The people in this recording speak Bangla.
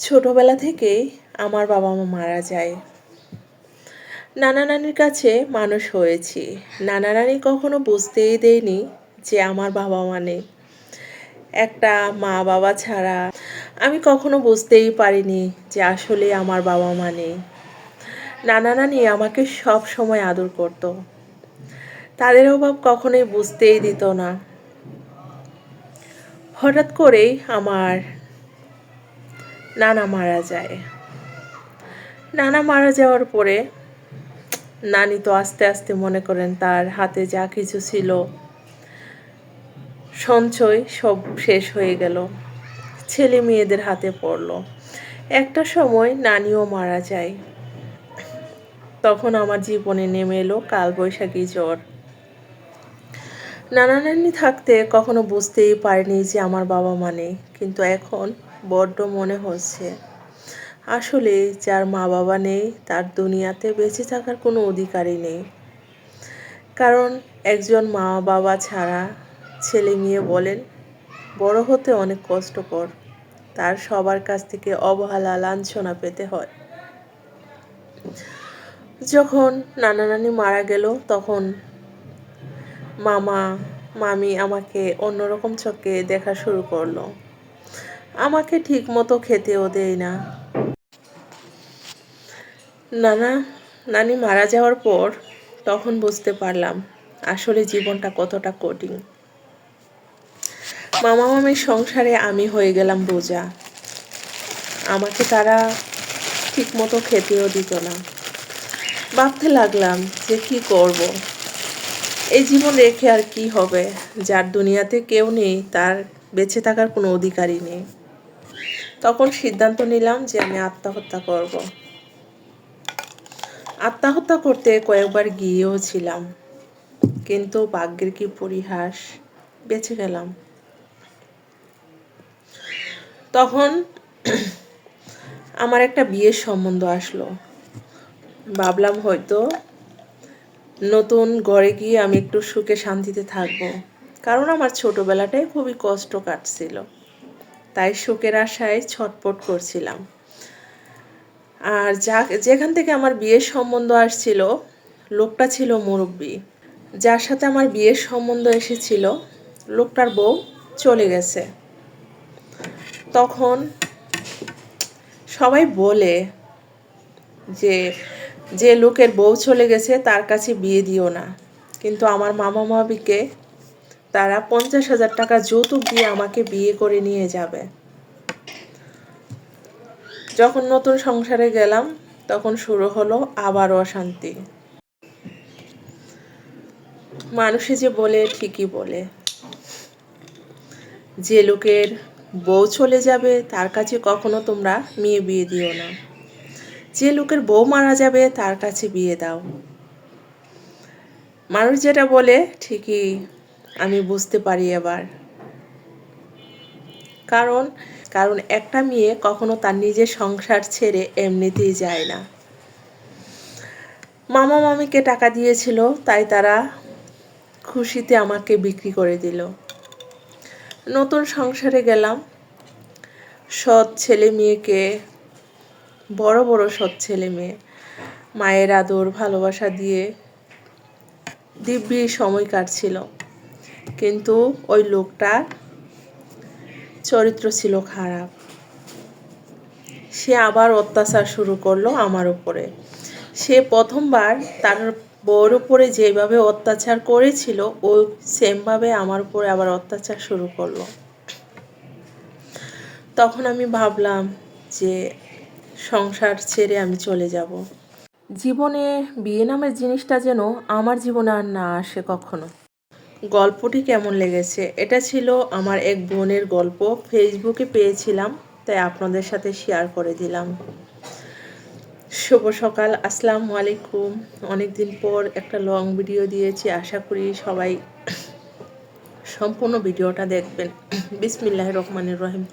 ছোটবেলা থেকেই আমার বাবা মা মারা যায়। নানা নানির কাছে মানুষ হয়েছি। নানা নানি কখনো বুঝতেই দেয়নি যে আমার বাবা মা নেই। একটা মা বাবা ছাড়া আমি কখনো বুঝতেই পারিনি যে আসলে আমার বাবা মা নেই। নানা নানি আমাকে সব সময় আদর করত। তাদের অভাব কখনোই বুঝতেই দিত না। হঠাৎ করেই আমার নানা মারা যায়। নানা মারা যাওয়ার পরে নানি তো আস্তে আস্তে মনে করেন তার হাতে যা কিছু ছিল, সঞ্চয় সব শেষ হয়ে গেল। ছেলে মেয়েদের হাতে পড়ল। একটা সময় নানিও মারা যায়। তখন আমার জীবনে নেমে এলো কালবৈশাখী জ্বর। নানা নানি থাকতে কখনো বুঝতেই পারিনি যে আমার বাবা মানে কিন্তু এখন বড্ড মনে হচ্ছে। আসলে যার মা বাবা নেই, তার দুনিয়াতে বেঁচে থাকার কোনো অধিকারই নেই। কারণ একজন মা বাবা ছাড়া ছেলে মেয়ে বলেন, বড় হতে অনেক কষ্টকর। তার সবার কাছ থেকে অবহেলা, লাঞ্ছনা পেতে হয়। যখন নানা নানি মারা গেল, তখন মামা, মামি আমাকে অন্যরকম চোখে দেখা শুরু করল। আমাকে ঠিক মতো খেতেও দেয় না। নানা, নানি মারা যাওয়ার পর তখন বুঝতে পারলাম আসলে জীবনটা কতটা কঠিন। মামা মামির সংসারে আমি হয়ে গেলাম বোঝা। আমাকে তারা ঠিক মতো খেতেও দিত না। ভাবতে লাগলাম যে কি করব। এই জীবন রেখে আর কি হবে? যার দুনিয়াতে কেউ নেই, তার বেঁচে থাকার কোনো অধিকারই নেই। তখন সিদ্ধান্ত নিলাম যে আমি আত্মহত্যা করব। আত্মহত্যা করতে কয়েকবার গিয়েও ছিলাম, কিন্তু ভাগ্যের কি পরিহাস, বেঁচে গেলাম। তখন আমার একটা বিয়ের সম্বন্ধ আসলো। ভাবলাম হয়তো নতুন ঘরে গিয়ে আমি একটু সুখে শান্তিতে থাকব, কারণ আমার ছোটোবেলাটাই খুবই কষ্ট কাটছিল। তাই শোকের আশায় ছটপট করছিলাম। আর যা যেখান থেকে আমার বিয়ের সম্বন্ধ আসছিল, লোকটা ছিল মুরব্বী। যার সাথে আমার বিয়ের সম্বন্ধ এসেছিল, লোকটার বউ চলে গেছে। তখন সবাই বলে যে যে লোকের বউ চলে গেছে, তার কাছে বিয়ে দিও না। কিন্তু আমার মামা মাবিকে তারা পঞ্চাশ হাজার টাকা যৌতুক দিয়ে আমাকে বিয়ে করে নিয়ে যাবে। যখন নতুন সংসারে গেলাম, তখন শুরু হলো আবার অশান্তি। মানুষে যে বলে, ঠিকই বলে। যে লোকের বউ চলে যাবে, তার কাছে কখনো তোমরা মেয়ে বিয়ে দিও না। যে লোকের বউ মারা যাবে, তার কাছে বিয়ে দাও। মানুষ যেটা বলে, ঠিকই আমি বুঝতে পারি এবার। কারণ কারণ একটা মেয়ে কখনো তার নিজের সংসার ছেড়ে এমনিতেই যায় না। মামা মামিকে টাকা দিয়েছিল, তাই তারা খুশিতে আমাকে বিক্রি করে দিল। নতুন সংসারে গেলাম। সৎ ছেলে মেয়েকে, বড় বড় সৎ ছেলে মেয়ে, মায়ের আদর, ভালোবাসা দিয়ে দিব্যি সময় কাটছিল। কিন্তু ওই লোকটার চরিত্র ছিল খারাপ। সে আবার অত্যাচার শুরু করল আমার উপরে। সে প্রথমবার তার বউর উপরে যেভাবে অত্যাচার করেছিল, ও সেমভাবে আমার উপরে আবার অত্যাচার শুরু করল। তখন আমি ভাবলাম যে সংসার ছেড়ে আমি চলে যাব। জীবনে বিয়ে নামের জিনিসটা যেন আমার জীবনে আর না আসে কখনো। গল্পটি কেমন লেগেছে? এটা ছিল আমার এক বোনের গল্প। ফেসবুকে পেয়েছিলাম, তাই আপনাদের সাথে শেয়ার করে দিলাম। শুভ সকাল, আসসালামু আলাইকুম। অনেকদিন পর একটা লং ভিডিও দিয়েছি, আশা করি সবাই সম্পূর্ণ ভিডিওটা দেখবেন। বিসমিল্লাহ রহমানুর রহিম।